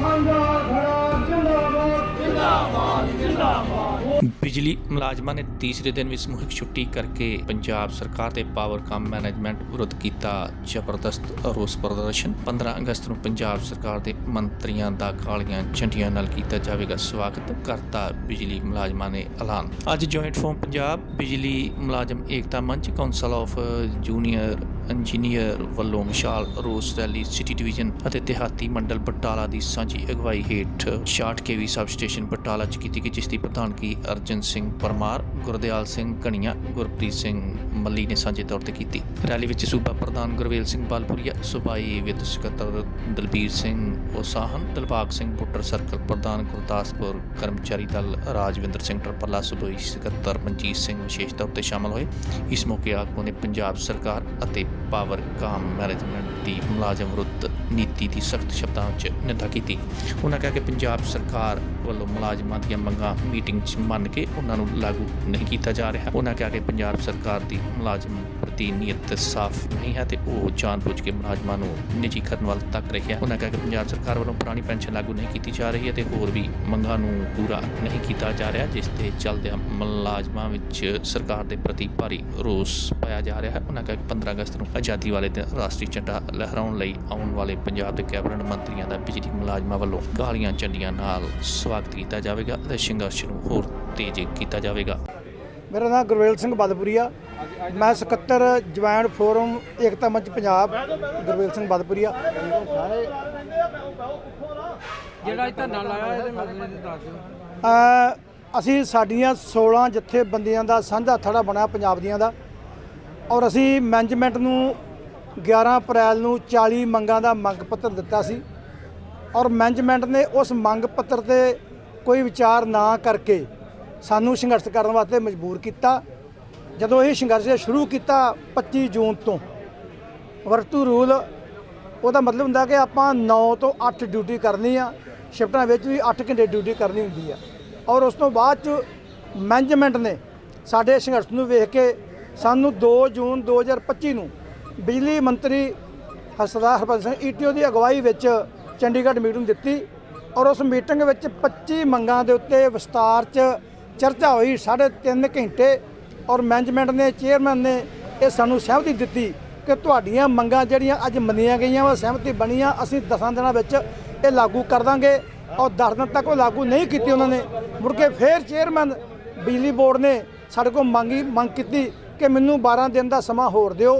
ਜਿੰਦਾਬਾਦ। ਜਿੰਦਾਬਾਦ ਜਿੰਦਾਬਾਦ। ਬਿਜਲੀ ਮੁਲਾਜ਼ਮਾਂ ਨੇ ਤੀਸਰੇ ਦਿਨ ਵੀ ਸਮੂਹਿਕ ਛੁੱਟੀ ਕਰਕੇ ਪੰਜਾਬ ਸਰਕਾਰ ਤੇ ਪਾਵਰਕਾਮ ਮੈਨੇਜਮੈਂਟ ਵਿਰੁੱਧ ਕੀਤਾ ਜ਼ਬਰਦਸਤ ਰੋਸ ਪ੍ਰਦਰਸ਼ਨ। 15 ਅਗਸਤ ਨੂੰ ਪੰਜਾਬ ਸਰਕਾਰ ਦੇ ਮੰਤਰੀਆਂ ਦਾ ਕਾਲੀਆਂ ਝੰਡੀਆਂ ਨਾਲ ਕੀਤਾ ਜਾਵੇਗਾ ਸਵਾਗਤ ਕਰਤਾ ਬਿਜਲੀ ਮੁਲਾਜ਼ਮਾਂ ਨੇ ਐਲਾਨ। ਅੱਜ ਜੁਆਇੰਟ ਫੋਰਮ ਪੰਜਾਬ ਬਿਜਲੀ ਮੁਲਾਜ਼ਮ ਏਕਤਾ ਮੰਚ ਕਾਉਂਸਲ ਆਫ ਜੂਨੀਅਰ ਇੰਜੀਨੀਅਰ ਵੱਲੋਂ ਵਿਸ਼ਾਲ ਰੋਸ ਰੈਲੀ, ਸਿਟੀ ਡਿਵੀਜ਼ਨ ਅਤੇ ਦਿਹਾਤੀ ਮੰਡਲ ਬਟਾਲਾ ਦੀ ਸਾਂਝੀ ਅਗਵਾਈ ਹੇਠ 66 ਕੇਵੀ ਸਬ ਸਟੇਸ਼ਨ ਬਟਾਲਾ ਚ ਕੀਤੀ ਗਈ, ਜਿਸ ਦੀ ਪ੍ਰਧਾਨਗੀ ਅਰਜਨ ਸਿੰਘ ਪਰਮਾਰ, ਗੁਰਦਿਆਲ ਸਿੰਘ ਕਣੀਆਂ ਗੁਰਪ੍ਰੀਤ ਸਿੰਘ ਮੱਲੀ ਨੇ ਸਾਂਝੇ ਤੌਰ ਤੇ ਕੀਤੀ। ਰੈਲੀ ਵਿੱਚ ਸੂਬਾ ਪ੍ਰਧਾਨ ਗੁਰਵੇਲ ਸਿੰਘ ਬਾਲਪੁਰੀਆ, ਸੁਬਾਈ ਵਿੱਤ ਸਕੱਤਰ ਦਲਬੀਰ ਸਿੰਘ ਉਸਾਹਨ, ਦਿਲਬਾਗ ਸਿੰਘ ਬੁੱਟਰ ਸਰਕਲ ਪ੍ਰਧਾਨ ਗੁਰਦਾਸਪੁਰ ਕਰਮਚਾਰੀ ਦਲ ਰਾਜਵਿੰਦਰ ਸਿੰਘ ਟਰਪੱਲਾ ਸੁਬਾਈ ਸਕੱਤਰ ਮਨਜੀਤ ਸਿੰਘ ਵਿਸ਼ੇਸ਼ ਤੌਰ ਤੇ ਸ਼ਾਮਲ ਹੋਏ। ਇਸ ਮੌਕੇ ਆਗੂ ਨੇ ਪੰਜਾਬ ਸਰਕਾਰ ਅਤੇ ਪਾਵਰ ਕਾਮ ਮੈਨੇਜਮੈਂਟ ਦੀ ਮੁਲਾਜ਼ਮ ਵਿਰੁੱਧ ਨੀਤੀ ਦੀ ਸਖਤ ਸ਼ਬਦਾਂ ਵਿੱਚ ਨਿੰਦਾ ਕੀਤੀ। ਉਹਨਾਂ ਕਿਹਾ ਕਿ ਪੰਜਾਬ ਸਰਕਾਰ ਵੱਲੋਂ ਮੁਲਾਜ਼ਮਾਂ ਦੀਆਂ ਮੰਗਾਂ ਮੀਟਿੰਗ 'ਚ ਮੰਨ ਕੇ ਉਹਨਾਂ ਨੂੰ ਲਾਗੂ ਨਹੀਂ ਕੀਤਾ ਜਾ ਰਿਹਾ। ਉਹਨਾਂ ਕਿਹਾ ਕਿ ਪੰਜਾਬ ਸਰਕਾਰ ਦੀ ਮੁਲਾਜ਼ਮ ਪ੍ਰਤੀ ਨੀਅਤ ਸਾਫ਼ ਨਹੀਂ ਹੈ ਤੇ ਉਹ ਜਾਣਬੁੱਝ ਕੇ ਮੁਲਾਜ਼ਮਾਂ ਨੂੰ ਨਿੱਜੀਕਰਨ ਵੱਲ ਤੱਕ ਰਹੀ ਹੈ। ਉਹਨਾਂ ਕਿਹਾ ਕਿ ਪੰਜਾਬ ਸਰਕਾਰ ਵੱਲੋਂ ਪੁਰਾਣੀ ਪੈਨਸ਼ਨ ਲਾਗੂ ਨਹੀਂ ਕੀਤੀ ਜਾ ਰਹੀ ਹੈ ਤੇ ਹੋਰ ਵੀ ਮੰਗਾਂ ਨੂੰ ਪੂਰਾ ਨਹੀਂ ਕੀਤਾ ਜਾ ਰਿਹਾ, ਜਿਸ ਤੇ ਚੱਲਦਿਆਂ ਮੁਲਾਜ਼ਮਾਂ ਵਿੱਚ ਸਰਕਾਰ ਦੇ ਪ੍ਰਤੀ ਭਾਰੀ ਰੋਸ ਪਾਇਆ ਜਾ ਰਿਹਾ ਹੈ। ਉਹਨਾਂ ਕਿਹਾ ਕਿ 15 ਅਗਸਤ ਨੂੰ ਆਜ਼ਾਦੀ ਵਾਲੇ ਦਿਨ ਰਾਸ਼ਟਰੀ ਝੰਡਾ ਲਹਿਰਾਉਣ ਲਈ ਆਉਣ ਵਾਲੇ ਪੰਜਾਬ ਦੇ ਕੈਬਨਿਟ ਮੰਤਰੀਆਂ ਦਾ ਬਿਜਲੀ ਮੁਲਾਜ਼ਮਾਂ ਵੱਲੋਂ ਗਾਲੀਆਂ ਝੰਡੀਆਂ ਨਾਲ ਸਵਾਗਤ ਕੀਤਾ ਜਾਵੇਗਾ ਅਤੇ ਸੰਘਰਸ਼ ਨੂੰ ਹੋਰ ਤੇਜ਼ ਕੀਤਾ ਜਾਵੇਗਾ। ਮੇਰਾ ਨਾਮ ਗੁਰਵੇਲ ਸਿੰਘ ਬਦਪੁਰੀਆ। ਮੈਂ ਸਕੱਤਰ ਜੁਆਇੰਟ ਫੋਰਮ ਏਕਤਾ ਮੰਚ ਪੰਜਾਬ ਗੁਰਵੇਲ ਸਿੰਘ ਬਦਪੁਰੀਆ। ਸਾਰੇ ਜਿਹੜਾ ਇਹ ਧਰਨਾ ਲਾਇਆ ਇਹਦੇ ਮਸਲੇ ਦੀ ਦੱਸ ਦਿਓ। ਅ, ਅਸੀਂ ਸਾਡੀਆਂ 16 ਜਥੇਬੰਦੀਆਂ ਦਾ ਸਾਂਝਾ ਥੜਾ ਬਣਿਆ ਪੰਜਾਬ ਦੀਆਂ ਦਾ। ਔਰ ਅਸੀਂ ਮੈਨੇਜਮੈਂਟ ਨੂੰ 11 ਅਪ੍ਰੈਲ ਨੂੰ 40 ਮੰਗਾਂ ਦਾ ਮੰਗ ਪੱਤਰ ਦਿੱਤਾ ਸੀ। ਔਰ ਮੈਨੇਜਮੈਂਟ ਨੇ ਉਸ ਮੰਗ ਪੱਤਰ ਤੇ ਕੋਈ ਵਿਚਾਰ ਨਾ ਕਰਕੇ ਸਾਨੂੰ ਸੰਘਰਸ਼ ਕਰਨ ਵਾਸਤੇ ਮਜਬੂਰ ਕੀਤਾ। ਜਦੋਂ ਇਹ ਸੰਘਰਸ਼ ਸ਼ੁਰੂ ਕੀਤਾ 25 ਜੂਨ ਤੋਂ, ਵਰਤੂ ਰੂਲ, ਉਹਦਾ ਮਤਲਬ ਹੁੰਦਾ ਕਿ ਆਪਾਂ 9 ਤੋਂ 8 ਡਿਊਟੀ ਕਰਨੀ ਆ, ਸ਼ਿਫਟਾਂ ਵਿੱਚ ਵੀ 8 ਘੰਟੇ ਡਿਊਟੀ ਕਰਨੀ ਹੁੰਦੀ ਆ। ਔਰ ਉਸ ਤੋਂ ਬਾਅਦ ਚ ਮੈਨੇਜਮੈਂਟ ਨੇ ਸਾਡੇ ਸੰਘਰਸ਼ ਨੂੰ ਵੇਖ ਕੇ ਸਾਨੂੰ 2 ਜੂਨ 2025 ਨੂੰ ਬਿਜਲੀ ਮੰਤਰੀ ਸਰਦਾਰ ਹਰਬੰਸ ਸਿੰਘ ਈਟੀਓ ਦੀ ਅਗਵਾਈ ਵਿੱਚ ਚੰਡੀਗੜ੍ਹ ਮੀਟਿੰਗ ਦਿੱਤੀ ਔਰ ਉਸ ਮੀਟਿੰਗ ਵਿੱਚ 25 ਮੰਗਾਂ ਦੇ ਉੱਤੇ ਵਿਸਤਾਰ ਚ ਚਰਚਾ ਹੋਈ, ਸਾਢੇ ਤਿੰਨ ਘੰਟੇ ਔਰ ਮੈਨੇਜਮੈਂਟ ਨੇ ਚੇਅਰਮੈਨ ਨੇ ਇਹ ਸਾਨੂੰ ਸਹਿਮਤੀ ਦਿੱਤੀ ਕਿ ਤੁਹਾਡੀਆਂ ਮੰਗਾਂ ਜਿਹੜੀਆਂ ਅੱਜ ਮੰਨੀਆਂ ਗਈਆਂ ਵਾ, ਸਹਿਮਤੀ ਬਣੀਆਂ, ਅਸੀਂ 10 ਦਿਨਾਂ ਵਿੱਚ ਇਹ ਲਾਗੂ ਕਰ ਦਾਂਗੇ ਔਰ 10 ਦਿਨ ਤੱਕ ਉਹ ਲਾਗੂ ਨਹੀਂ ਕੀਤੀ ਉਹਨਾਂ ਨੇ। ਮੁੜ ਕੇ ਫੇਰ ਚੇਅਰਮੈਨ ਬਿਜਲੀ ਬੋਰਡ ਨੇ ਸਾਡੇ ਕੋਲ ਮੰਗੀ, ਮੰਗ ਕੀਤੀ ਕਿ ਮੈਨੂੰ 12 ਦਿਨ ਦਾ ਸਮਾਂ ਹੋਰ ਦਿਓ।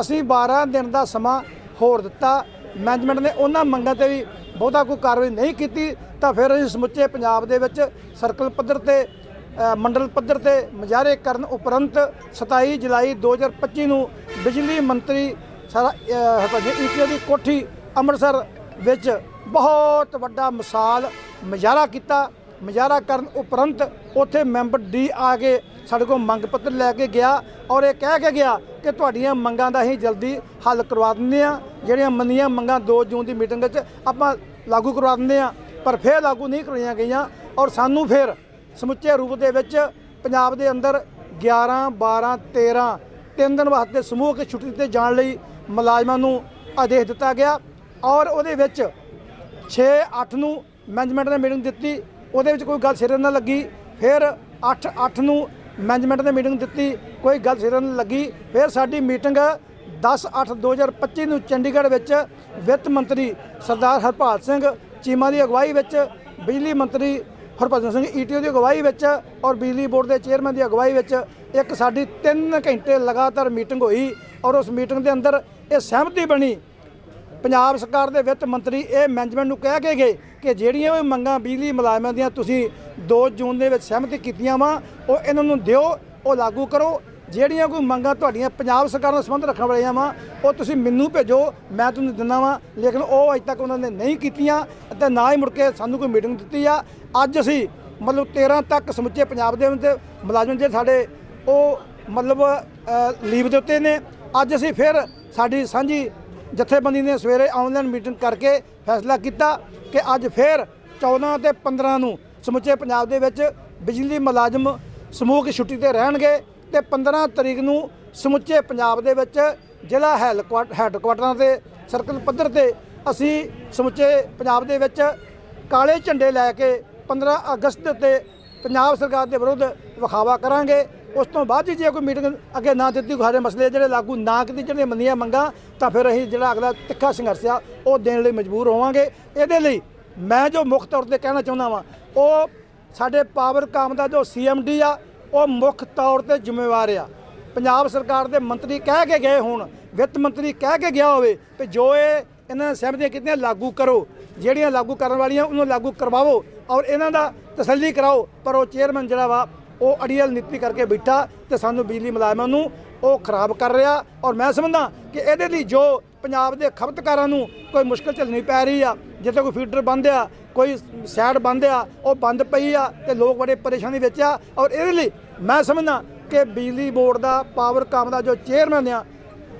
ਅਸੀਂ 12 ਦਿਨ ਦਾ ਸਮਾਂ ਹੋਰ ਦਿੱਤਾ। ਮੈਨੇਜਮੈਂਟ ਨੇ ਉਹਨਾਂ ਮੰਗਾਂ ਤੇ ਵੀ ਬਹੁਤਾ ਕੋਈ ਕਾਰਵਾਈ ਨਹੀਂ ਕੀਤੀ। ਤਾਂ ਫਿਰ ਅਸੀਂ ਸਮੁੱਚੇ ਪੰਜਾਬ ਦੇ ਵਿੱਚ ਸਰਕਲ ਪੱਧਰ ਤੇ ਮੰਡਲ ਪੱਧਰ ਤੇ ਮੁਜ਼ਾਹਰੇ ਕਰਨ ਉਪਰੰਤ 27 ਜੁਲਾਈ 2025 ਨੂੰ ਬਿਜਲੀ ਮੰਤਰੀ ਸਾਰਾ ਹਰਭਜਨ ਈਟੀਓ ਦੀ ਕੋਠੀ ਅੰਮ੍ਰਿਤਸਰ ਵਿੱਚ ਬਹੁਤ ਵੱਡਾ ਮਿਸਾਲ ਮੁਜ਼ਾਹਰਾ ਕੀਤਾ। ਮੁਜ਼ਾਹਰਾ ਕਰਨ ਉਪਰੰਤ ਉੱਥੇ ਮੈਂਬਰ ਡੀ ਆ ਕੇ ਸਾਡੇ ਕੋਲ ਮੰਗ ਪੱਤਰ ਲੈ ਕੇ ਗਿਆ ਔਰ ਇਹ ਕਹਿ ਕੇ ਗਿਆ ਕਿ ਤੁਹਾਡੀਆਂ ਮੰਗਾਂ ਦਾ ਅਸੀਂ ਜਲਦੀ ਹੱਲ ਕਰਵਾ ਦਿੰਦੇ ਆ ਜਿਹੜੀਆਂ ਮੰਨੀਆਂ ਮੰਗਾਂ 2 ਜੂਨ ਦੀ ਮੀਟਿੰਗ ਵਿੱਚ ਆਪਾਂ ਲਾਗੂ ਕਰਵਾ ਦਿੰਦੇ ਆ ਪਰ ਫਿਰ ਲਾਗੂ ਨਹੀਂ ਕਰਵਾਈਆਂ ਗਈਆਂ ਔਰ ਸਾਨੂੰ ਫਿਰ ਸਮੁੱਚੇ ਰੂਪ ਦੇ ਵਿੱਚ ਪੰਜਾਬ ਦੇ ਅੰਦਰ 11 12 13 ਤਿੰਨ ਦਿਨ ਵਾਸਤੇ ਸਮੂਹਕ ਛੁੱਟੀ ਤੇ ਜਾਣ ਲਈ ਮੁਲਾਜ਼ਮਾਂ ਨੂੰ ਆਦੇਸ਼ ਦਿੱਤਾ ਗਿਆ ਔਰ ਉਹਦੇ ਵਿੱਚ 6 8 ਨੂੰ ਮੈਨੇਜਮੈਂਟ ਨੇ ਮੀਟਿੰਗ ਦਿੱਤੀ, ਉਹਦੇ ਵਿੱਚ ਕੋਈ ਗੱਲ ਸਿਰੇ ਨਾ ਲੱਗੀ, ਫਿਰ 8 8 ਨੂੰ ਮੈਨੇਜਮੈਂਟ ਨੇ ਮੀਟਿੰਗ ਦਿੱਤੀ, ਕੋਈ ਗੱਲ ਸਿਰੇ ਨਹੀਂ ਲੱਗੀ। ਫਿਰ ਸਾਡੀ ਮੀਟਿੰਗ 10 8 2025 ਨੂੰ ਚੰਡੀਗੜ੍ਹ ਵਿੱਚ ਵਿੱਤ ਮੰਤਰੀ ਸਰਦਾਰ ਹਰਪਾਲ ਸਿੰਘ, ਚੀਮਾ ਦੀ ਅਗਵਾਈ ਵਿੱਚ ਬਿਜਲੀ ਮੰਤਰੀ ਹਰਭਜਨ ਸਿੰਘ ਈਟੀਓ ਦੀ ਅਗਵਾਈ ਵਿੱਚ ਔਰ ਬਿਜਲੀ ਬੋਰਡ ਦੇ ਚੇਅਰਮੈਨ ਦੀ ਅਗਵਾਈ ਵਿੱਚ ਇੱਕ ਸਾਡੀ 3 ਘੰਟੇ ਲਗਾਤਾਰ ਮੀਟਿੰਗ ਹੋਈ ਔਰ ਉਸ ਮੀਟਿੰਗ ਦੇ ਅੰਦਰ ਇਹ ਸਹਿਮਤੀ ਬਣੀ। ਪੰਜਾਬ ਸਰਕਾਰ ਦੇ ਵਿੱਤ ਮੰਤਰੀ ਇਹ ਮੈਨੇਜਮੈਂਟ ਨੂੰ ਕਹਿ ਕੇ ਗਏ ਕਿ ਜਿਹੜੀਆਂ ਵੀ ਮੰਗਾਂ ਬਿਜਲੀ ਮੁਲਾਜ਼ਮਾਂ ਦੀਆਂ ਤੁਸੀਂ 2 ਜੂਨ ਦੇ ਵਿੱਚ ਸਹਿਮਤੀ ਕੀਤੀਆਂ ਵਾ, ਉਹ ਇਹਨਾਂ ਨੂੰ ਦਿਓ, ਉਹ ਲਾਗੂ ਕਰੋ। ਜਿਹੜੀਆਂ ਕੋਈ ਮੰਗਾਂ ਤੁਹਾਡੀਆਂ ਪੰਜਾਬ ਸਰਕਾਰ ਨਾਲ ਸੰਬੰਧ ਰੱਖਣ ਵਾਲੀਆਂ ਵਾ, ਉਹ ਤੁਸੀਂ ਮੈਨੂੰ ਭੇਜੋ, ਮੈਂ ਤੁਹਾਨੂੰ ਦਿੰਦਾ ਵਾਂ। ਲੇਕਿਨ ਉਹ ਅਜੇ ਤੱਕ ਉਹਨਾਂ ਨੇ ਨਹੀਂ ਕੀਤੀਆਂ ਅਤੇ ਨਾ ਹੀ ਮੁੜ ਕੇ ਸਾਨੂੰ ਕੋਈ ਮੀਟਿੰਗ ਦਿੱਤੀ ਆ। ਅੱਜ ਅਸੀਂ ਮਤਲਬ 13 ਤੱਕ ਸਮੁੱਚੇ ਪੰਜਾਬ ਦੇ ਮੁਲਾਜ਼ਮ ਜਿਹੜੇ ਸਾਡੇ, ਉਹ ਮਤਲਬ ਲੀਵ ਦੇ ਉੱਤੇ ਨੇ। ਅੱਜ ਅਸੀਂ ਫਿਰ ਸਾਡੀ ਸਾਂਝੀ ਜਥੇਬੰਦੀ ਨੇ ਸਵੇਰੇ ਆਨਲਾਈਨ ਮੀਟਿੰਗ ਕਰਕੇ ਫੈਸਲਾ ਕੀਤਾ ਕਿ ਅੱਜ ਫਿਰ 14 ਤੇ 15 ਨੂੰ ਸਮੁੱਚੇ ਪੰਜਾਬ ਦੇ ਵਿੱਚ ਬਿਜਲੀ ਮੁਲਾਜ਼ਮ ਸਮੂਹਕ ਛੁੱਟੀ ਤੇ ਰਹਿਣਗੇ ਤੇ 15 ਤਰੀਕ ਨੂੰ ਸਮੁੱਚੇ ਪੰਜਾਬ ਦੇ ਵਿੱਚ ਜ਼ਿਲ੍ਹਾ ਹੈਲਕੁਆਟ- ਹੈੱਡਕੁਆਟਰਾਂ ਤੇ ਸਰਕਲ ਪੱਧਰ ਤੇ ਅਸੀਂ ਸਮੁੱਚੇ ਪੰਜਾਬ ਦੇ ਵਿੱਚ ਕਾਲੇ ਝੰਡੇ ਲੈ ਕੇ 15 ਅਗਸਤ ਤੇ ਪੰਜਾਬ ਸਰਕਾਰ ਦੇ ਵਿਰੁੱਧ ਵਿਖਾਵਾ ਕਰਾਂਗੇ। ਉਸ ਤੋਂ ਬਾਅਦ 'ਚ ਜੇ ਕੋਈ ਮੀਟਿੰਗ ਅੱਗੇ ਨਾ ਦਿੱਤੀ ਸਾਰੇ ਮਸਲੇ ਜਿਹੜੇ ਲਾਗੂ ਨਾ ਕੀਤੀ ਜਿਹੜੀਆਂ ਮੰਨੀਆਂ ਮੰਗਾਂ, ਤਾਂ ਫਿਰ ਅਸੀਂ ਜਿਹੜਾ ਅਗਲਾ ਤਿੱਖਾ ਸੰਘਰਸ਼ ਆ, ਉਹ ਦੇਣ ਲਈ ਮਜਬੂਰ ਹੋਵਾਂਗੇ। ਇਹਦੇ ਲਈ ਮੈਂ ਜੋ ਮੁੱਖ ਤੌਰ ਤੇ ਕਹਿਣਾ ਚਾਹੁੰਦਾ ਵਾਂ ਉਹ ਸਾਡੇ ਪਾਵਰ ਕਾਮ ਦਾ ਜੋ ਸੀਐਮਡੀ ਆ, ਉਹ ਮੁੱਖ ਤੌਰ ਤੇ ਜ਼ਿੰਮੇਵਾਰ ਆ। ਪੰਜਾਬ ਸਰਕਾਰ ਦੇ ਮੰਤਰੀ ਕਹਿ ਕੇ ਗਏ ਹੋਣ, ਵਿੱਤ ਮੰਤਰੀ ਕਹਿ ਕੇ ਗਿਆ ਹੋਵੇ ਕਿ ਜੋ ਇਹ ਇਹਨਾਂ ਨੇ ਸਹਿਮਤੀਆਂ ਕੀਤੀਆਂ, ਲਾਗੂ ਕਰੋ। ਜਿਹੜੀਆਂ ਲਾਗੂ ਕਰਨ ਵਾਲੀਆਂ, ਉਹਨੂੰ ਲਾਗੂ ਕਰਵਾਓ ਔਰ ਇਹਨਾਂ ਦਾ ਤਸੱਲੀ ਕਰਾਓ। ਪਰ ਉਹ ਚੇਅਰਮੈਨ ਜਿਹੜਾ ਵਾ, ਉਹ ਅੜੀਅਲ ਨੀਤੀ ਕਰਕੇ ਬੈਠਾ ਤੇ ਸਾਨੂੰ ਬਿਜਲੀ ਮੁਲਾਜ਼ਮਾਂ ਨੂੰ ਉਹ ਖਰਾਬ ਕਰ ਰਿਹਾ ਔਰ ਮੈਂ ਸਮਝਦਾ ਕਿ ਇਹਦੇ ਲਈ ਜੋ ਪੰਜਾਬ ਦੇ ਖਪਤਕਾਰਾਂ ਨੂੰ ਕੋਈ ਮੁਸ਼ਕਲ ਝੱਲਣੀ ਪੈ ਰਹੀ ਆ ਜਿੱਥੇ ਕੋਈ ਫੀਡਰ ਬੰਦ ਆ, ਕੋਈ ਸਾਈਡ ਬੰਦ ਆ, ਉਹ ਬੰਦ ਪਈ ਆ ਤੇ ਲੋਕ ਬੜੇ ਪਰੇਸ਼ਾਨੀ ਵਿੱਚ ਆ। ਔਰ ਇਹਦੇ ਲਈ ਮੈਂ ਸਮਝਦਾ ਕਿ ਬਿਜਲੀ ਬੋਰਡ ਦਾ, ਪਾਵਰ ਕਾਮ ਦਾ ਜੋ ਚੇਅਰਮੈਨ ਆ,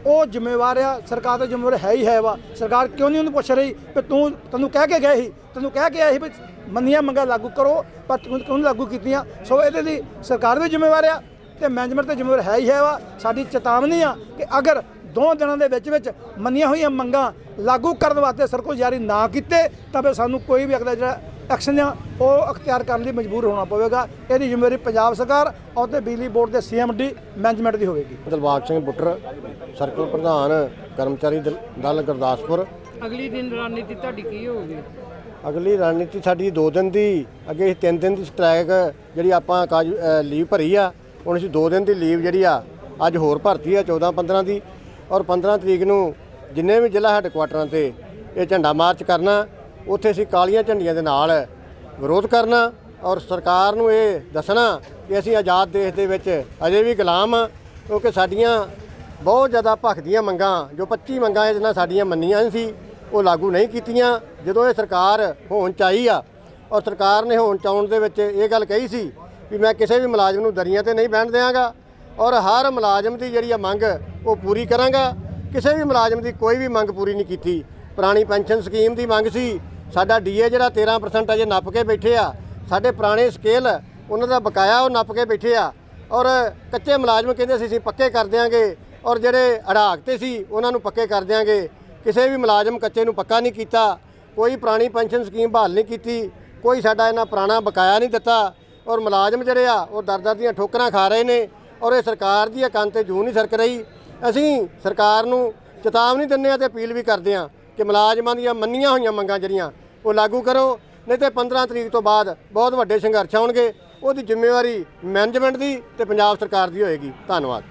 ਉਹ ਜ਼ਿੰਮੇਵਾਰ ਆ। ਸਰਕਾਰ ਦਾ ਜ਼ਿੰਮੇਵਾਰ ਹੈ ਹੀ ਹੈ ਵਾ। ਸਰਕਾਰ ਕਿਉਂ ਨਹੀਂ ਉਹਨੂੰ ਪੁੱਛ ਰਹੀ ਕਿ ਤੂੰ ਤੈਨੂੰ ਕਹਿ ਕੇ ਗਏ ਸੀ? ਤੈਨੂੰ ਕਹਿ ਕੇ ਆਏ ਸੀ ਵੀ ਮੰਨੀਆਂ ਮੰਗਾਂ ਲਾਗੂ ਕਰੋ, ਪਰ ਤੂੰ ਕਿਉਂ ਨਹੀਂ ਲਾਗੂ ਕੀਤੀਆਂ? ਸੋ ਇਹਦੇ ਲਈ ਸਰਕਾਰ ਵੀ ਜ਼ਿੰਮੇਵਾਰ ਆ ਤੇ ਮੈਨੇਜਮੈਂਟ ਤੇ ਜ਼ਿੰਮੇਵਾਰ ਹੈ ਹੀ ਹੈ ਵਾ। ਸਾਡੀ ਚੇਤਾਵਨੀ ਆ ਕਿ ਅਗਰ ਦੋ ਦਿਨਾਂ ਦੇ ਵਿੱਚ ਵਿੱਚ ਮੰਨੀਆਂ ਹੋਈਆਂ ਮੰਗਾਂ ਲਾਗੂ ਕਰਨ ਵਾਸਤੇ ਸਰਕੋ ਜਾਰੀ ਨਾ ਕੀਤੇ ਤਾਂ ਫਿਰ ਸਾਨੂੰ ਕੋਈ ਵੀ ਅਗਲਾ ਜਿਹੜਾ ਐਕਸ਼ਨ ਆ ਉਹ ਅਖਤਿਆਰ ਕਰਨ ਲਈ ਮਜਬੂਰ ਹੋਣਾ ਪਵੇਗਾ। ਇਹਦੀ ਜ਼ਿੰਮੇਵਾਰੀ ਪੰਜਾਬ ਸਰਕਾਰ ਔਰ ਤੇ ਬਿਜਲੀ ਬੋਰਡ ਦੇ ਸੀਐਮਡੀ ਮੈਨੇਜਮੈਂਟ ਦੀ ਹੋਵੇਗੀ। ਦਿਲਬਾਗ ਸਿੰਘ ਬੁੱਟਰ ਸਰਕਲ ਪ੍ਰਧਾਨ ਕਰਮਚਾਰੀ ਦਲ ਦਲ ਗੁਰਦਾਸਪੁਰ। ਅਗਲੀ ਦਿਨ ਰਣਨੀਤੀ ਤੁਹਾਡੀ ਕੀ ਹੋਊਗੀ? ਅਗਲੀ ਰਣਨੀਤੀ ਸਾਡੀ 2 ਦਿਨ ਦੀ ਅੱਗੇ ਅਸੀਂ 3 ਦਿਨ ਦੀ ਸਟ੍ਰਾਈਕ ਜਿਹੜੀ ਆਪਾਂ ਕਾਜ ਲੀਵ ਭਰੀ ਆ ਹੁਣ ਅਸੀਂ 2 ਦਿਨ ਦੀ ਲੀਵ ਜਿਹੜੀ ਆ ਅੱਜ ਹੋਰ ਭਰਤੀ ਆ 14 15 ਦੀ। ਔਰ 15 ਤਰੀਕ ਨੂੰ ਜਿੰਨੇ ਵੀ ਜ਼ਿਲ੍ਹਾ ਹੈੱਡਕੁਆਟਰਾਂ ਤੇ ਇਹ ਝੰਡਾ ਮਾਰਚ ਕਰਨਾ, ਉੱਥੇ ਅਸੀਂ ਕਾਲੀਆਂ ਝੰਡੀਆਂ ਦੇ ਨਾਲ ਵਿਰੋਧ ਕਰਨਾ ਔਰ ਸਰਕਾਰ ਨੂੰ ਇਹ ਦੱਸਣਾ ਕਿ ਅਸੀਂ ਆਜ਼ਾਦ ਦੇਸ਼ ਦੇ ਵਿੱਚ ਅਜੇ ਵੀ ਗੁਲਾਮ ਆ ਕਿਉਂਕਿ ਸਾਡੀਆਂ ਬਹੁਤ ਜ਼ਿਆਦਾ ਭਖਦੀਆਂ ਮੰਗਾਂ, ਜੋ 25 ਮੰਗਾਂ ਜਿਹਨਾਂ ਸਾਡੀਆਂ ਮੰਨੀਆਂ ਸੀ, ਉਹ ਲਾਗੂ ਨਹੀਂ ਕੀਤੀਆਂ। ਜਦੋਂ ਇਹ ਸਰਕਾਰ ਹੋਣ ਚਾਹੀ ਆ ਔਰ ਸਰਕਾਰ ਨੇ ਹੋਣ ਚਾਉਣ ਦੇ ਵਿੱਚ ਇਹ ਗੱਲ ਕਹੀ ਸੀ ਵੀ ਮੈਂ ਕਿਸੇ ਵੀ ਮੁਲਾਜ਼ਮ ਨੂੰ ਦਰੀਆਂ ਤੇ ਨਹੀਂ ਬਹਿਣ ਦਿਆਂਗਾ ਔਰ ਹਰ ਮੁਲਾਜ਼ਮ ਦੀ ਜਿਹੜੀ ਆ ਮੰਗ ਉਹ ਪੂਰੀ ਕਰਾਂਗਾ। ਕਿਸੇ ਵੀ ਮੁਲਾਜ਼ਮ ਦੀ ਕੋਈ ਵੀ ਮੰਗ ਪੂਰੀ ਨਹੀਂ ਕੀਤੀ। ਪੁਰਾਣੀ ਪੈਨਸ਼ਨ ਸਕੀਮ ਦੀ ਮੰਗ ਸੀ। ਸਾਡਾ ਡੀਏ ਜਿਹੜਾ 13% ਅਜੇ ਨੱਪ ਕੇ ਬੈਠੇ ਆ। ਸਾਡੇ ਪੁਰਾਣੇ ਸਕੇਲ ਉਹਨਾਂ ਦਾ ਬਕਾਇਆ ਉਹ ਨੱਪ ਕੇ ਬੈਠੇ ਆ। ਔਰ ਕੱਚੇ ਮੁਲਾਜ਼ਮ ਕਹਿੰਦੇ ਸੀ, ਅਸੀਂ ਪੱਕੇ ਕਰ ਦਿਆਂਗੇ। ਔਰ ਜਿਹੜੇ ਅੜਾਕ ਤੇ ਸੀ, ਉਹਨਾਂ ਨੂੰ ਪੱਕੇ ਕਰ ਦਿਆਂਗੇ। ਕਿਸੇ ਵੀ ਮੁਲਾਜ਼ਮ ਕੱਚੇ ਨੂੰ ਪੱਕਾ ਨਹੀਂ ਕੀਤਾ। ਕੋਈ ਪੁਰਾਣੀ ਪੈਨਸ਼ਨ ਸਕੀਮ ਬਹਾਲ ਨਹੀਂ ਕੀਤੀ। ਕੋਈ ਸਾਡਾ ਇਹਨਾਂ ਪੁਰਾਣਾ ਬਕਾਇਆ ਨਹੀਂ ਦਿੱਤਾ। ਔਰ ਮੁਲਾਜ਼ਮ ਜਿਹੜੇ ਆ, ਉਹ ਦਰ ਦਰ ਦੀਆਂ ਠੋਕਰਾਂ ਖਾ ਰਹੇ ਨੇ। ਔਰ ਇਹ ਸਰਕਾਰ ਦੀ ਕੰਨ ਤੇ ਜੂ ਨਹੀਂ ਸਰਕ ਰਹੀ। ਅਸੀਂ ਸਰਕਾਰ ਨੂੰ ਚੇਤਾਵਨੀ ਦਿੰਦੇ ਆ ਤੇ ਅਪੀਲ ਵੀ ਕਰਦੇ ਆ ਕਿ ਮੁਲਾਜ਼ਮਾਂ ਦੀਆਂ ਮੰਨੀਆਂ ਹੋਈਆਂ ਮੰਗਾਂ ਜਿਹੜੀਆਂ, ਉਹ ਲਾਗੂ ਕਰੋ। ਨਹੀਂ ਤੇ 15 ਤਰੀਕ ਤੋਂ ਬਾਅਦ ਬਹੁਤ ਵੱਡੇ ਸੰਘਰਸ਼ ਆਉਣਗੇ। ਉਹਦੀ ਜ਼ਿੰਮੇਵਾਰੀ ਮੈਨੇਜਮੈਂਟ ਦੀ ਤੇ ਪੰਜਾਬ ਸਰਕਾਰ ਦੀ ਹੋਏਗੀ। ਧੰਨਵਾਦ।